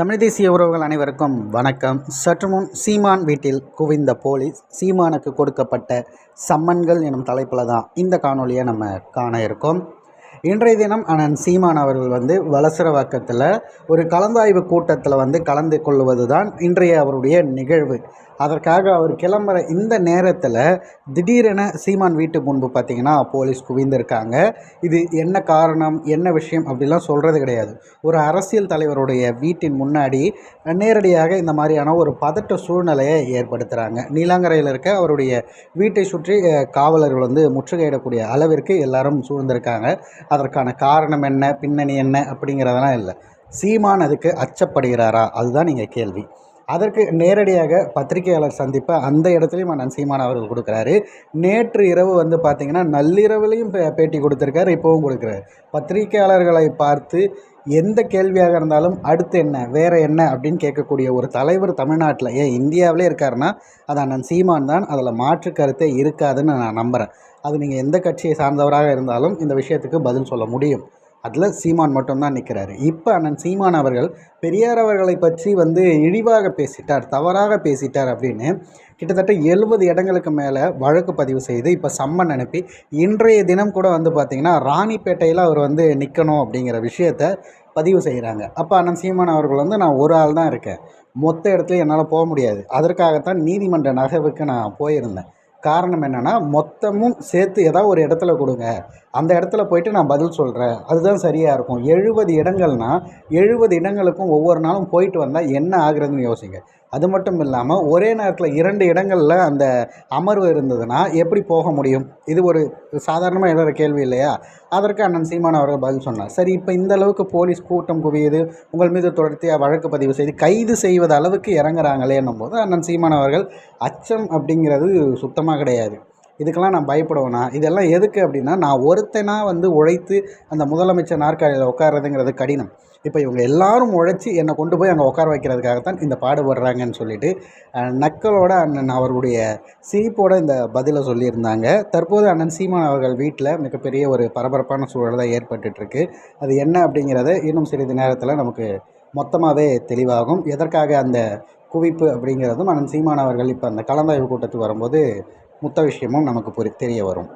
தமிழ் தேசிய உறவுகள் அனைவருக்கும் வணக்கம். சற்று முன் சீமான் வீட்டில் குவிந்த போலீஸ் சீமானுக்கு கொடுக்கப்பட்ட சம்மன்கள் எனும் தலைப்பில் தான் இந்த காணொலியை நம்ம காண இருக்கோம். இன்றைய தினம் அண்ணன் சீமான் அவர்கள் வந்து வலசரவாக்கத்தில் ஒரு கலந்தாய்வு கூட்டத்தில் வந்து கலந்து கொள்வது தான் இன்றைய அவருடைய நிகழ்வு. அதற்காக அவர் கிளம்புற இந்த நேரத்தில் திடீரென சீமான் வீட்டு முன்பு பார்த்திங்கன்னா போலீஸ் குவிந்திருக்காங்க. இது என்ன காரணம் என்ன விஷயம் அப்படிலாம் சொல்கிறது கிடையாது. ஒரு அரசியல் தலைவருடைய வீட்டின் முன்னாடி நேரடியாக இந்த மாதிரியான ஒரு பதட்ட சூழ்நிலையை ஏற்படுத்துகிறாங்க நீலாங்கரையில் இருக்க அவருடைய வீட்டை சுற்றி காவலர்கள் வந்து முற்றுகையிடக்கூடிய அளவிற்கு எல்லாரும் சூழ்ந்திருக்காங்க. அதற்கான காரணம் என்ன பின்னணி என்ன அப்படிங்கிறதெல்லாம் இல்லை. சீமான் அதுக்கு அச்சப்படுகிறாரா? அதுதான் நீங்கள் கேள்வி. அதற்கு நேரடியாக பத்திரிகையாளர் சந்திப்பை அந்த இடத்துலையும் அண்ணன் சீமான் அவர்கள் கொடுக்குறாரு. நேற்று இரவு வந்து பார்த்திங்கன்னா நள்ளிரவுலையும் பே- பேட்டி கொடுத்துருக்காரு இப்போவும் கொடுக்குறாரு. பத்திரிகையாளர்களை பார்த்து எந்த கேள்வியாக இருந்தாலும் அடுத்து என்ன வேற என்ன அப்படின்னு கேட்கக்கூடிய ஒரு தலைவர் தமிழ்நாட்டில் ஏன் இந்தியாவிலே இருக்காருன்னா அது அண்ணன் சீமான் தான். அதில் மாற்று கருத்தே இருக்காதுன்னு நான் நம்புகிறேன் அது நீங்கள் எந்த கட்சியை சார்ந்தவராக இருந்தாலும் இந்த விஷயத்துக்கு பதில் சொல்ல முடியும். அதில் சீமான் மட்டும்தான் நிற்கிறாரு இப்போ அண்ணன் சீமான் அவர்கள் பெரியார் அவர்களை பற்றி வந்து இழிவாக பேசிட்டார் தவறாக பேசிட்டார் அப்படின்னு கிட்டத்தட்ட எழுபது இடங்களுக்கு மேலே வழக்கு பதிவு செய்து இப்போ சம்மன் அனுப்பி இன்றைய தினம் கூட வந்து பார்த்திங்கன்னா ராணிப்பேட்டையில் அவர் வந்து நிற்கணும் அப்படிங்கிற விஷயத்த பதிவு செய்கிறாங்க அப்போ அண்ணன் சீமான் அவர்கள் வந்து நான் ஒரு ஆள் தான் இருக்கேன். மொத்த இடத்துல என்னால் போக முடியாது. அதற்காகத்தான் நீதிமன்ற நகர்வுக்கு நான் போயிருந்தேன். காரணம் என்னென்னா மொத்தமும் சேர்த்து ஏதாவது ஒரு இடத்துல கொடுங்க. அந்த இடத்துல போயிட்டு நான் பதில் சொல்கிறேன் அதுதான் சரியாக இருக்கும். எழுபது இடங்கள்னா எழுபது இடங்களுக்கும் ஒவ்வொரு நாளும் போயிட்டு வந்தால் என்ன ஆகுறதுன்னு யோசிங்க. அது மட்டும் இல்லாமல் ஒரே நேரத்தில் இரண்டு இடங்களில் அந்த அமர்வு இருந்ததுன்னா எப்படி போக முடியும்? இது ஒரு சாதாரணமாக எழுற கேள்வி இல்லையா? அதற்கு அண்ணன் சீமான் அவர்கள் பதில் சொன்னார். சரி இப்போ இந்த அளவுக்கு போலீஸ் கூட்டம் குவியுது உங்கள் மீது தொடர்ச்சியாக வழக்கு பதிவு செய்து கைது செய்வது அளவுக்கு இறங்குறாங்களேன்னும் போது அண்ணன் சீமான் அவர்கள் அச்சம் அப்படிங்கிறது சுத்தமாக கிடையாது. இதுக்கெல்லாம் நான் பயப்படுவேனா இதெல்லாம் எதுக்கு அப்படின்னா நான் ஒருத்தனாக வந்து உழைத்து அந்த முதலமைச்சர் நாற்காலியில் உட்கார்றதுங்கிறது கடினம். இப்போ இவங்க எல்லாரும் உழைச்சி என்னை கொண்டு போய் அங்கே உட்கார வைக்கிறதுக்காகத்தான் இந்த பாடுபடுறாங்கன்னு சொல்லிட்டு நக்கலோட அண்ணன் அவருடைய சிரிப்போட இந்த பதிலை சொல்லியிருந்தாங்க. தற்போது அண்ணன் சீமான் அவர்கள் வீட்டில் மிகப்பெரிய ஒரு பரபரப்பான சூழல் தான் ஏற்பட்டுருக்கு அது என்ன அப்படிங்கிறத இன்னும் சிறிது நேரத்தில் நமக்கு மொத்தமாகவே தெளிவாகும். எதற்காக அந்த குவிப்பு அப்படிங்கிறதும் அண்ணன் சீமான் அவர்கள் இப்போ அந்த கலந்தாய்வு கூட்டத்துக்கு வரும்போது மொத்த விஷயமும் நமக்கு புரி தெரிய வரும்.